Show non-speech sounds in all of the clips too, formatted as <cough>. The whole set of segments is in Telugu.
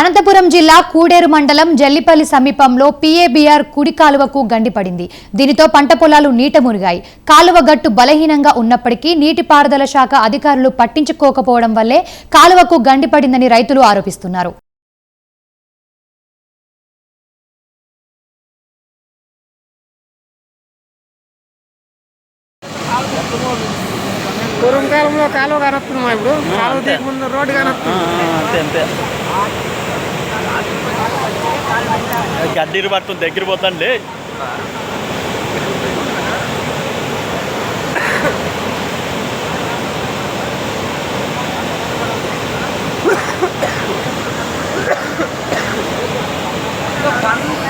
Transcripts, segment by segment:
అనంతపురం జిల్లా కూడేరు మండలం జల్లిపల్లి సమీపంలో పీఏబీఆర్ కుడి కాలువకు గండిపడింది దీనితో పంట పొలాలు నీట మునిగాయి. కాలువ గట్టు బలహీనంగా ఉన్నప్పటికీ నీటిపారుదల శాఖ అధికారులు పట్టించుకోకపోవడం వల్లే కాలువకు గండిపడిందని రైతులు ఆరోపిస్తున్నారు. పూర్వం కాలంలో కాలువ కనొస్తున్నాం ఇప్పుడు? కాలువ తీయక ముందు రోడ్డు కనొస్తుంది అంతే అంతే. గడ్డీరు పట్టుకుని దగ్గర <coughs>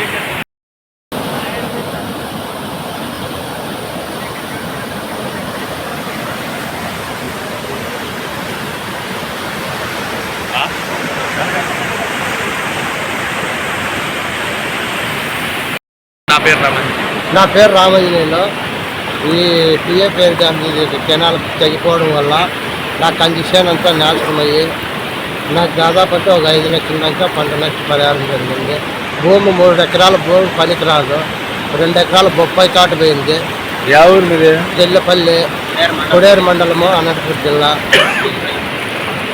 నా పేరు రమణ్ నా పేరు ఈ పిఏ పేరు డ్యామ్ కెనాల్ తగ్గిపోవడం వల్ల నా కండిషన్ అంతా నాశనమయ్యి నాకు దాదాపు అంటే ఒక ఐదు లక్షల దాకా పంట నష్టం పరిహారం జరిగింది. భూమి మూడు ఎకరాల భూమి పనికిరాదు రెండు ఎకరాల బొప్పాయి తోట పోయింది యా ఊరు మీది జల్లపల్లి కొడేరు మండలము అనంతపురం జిల్లా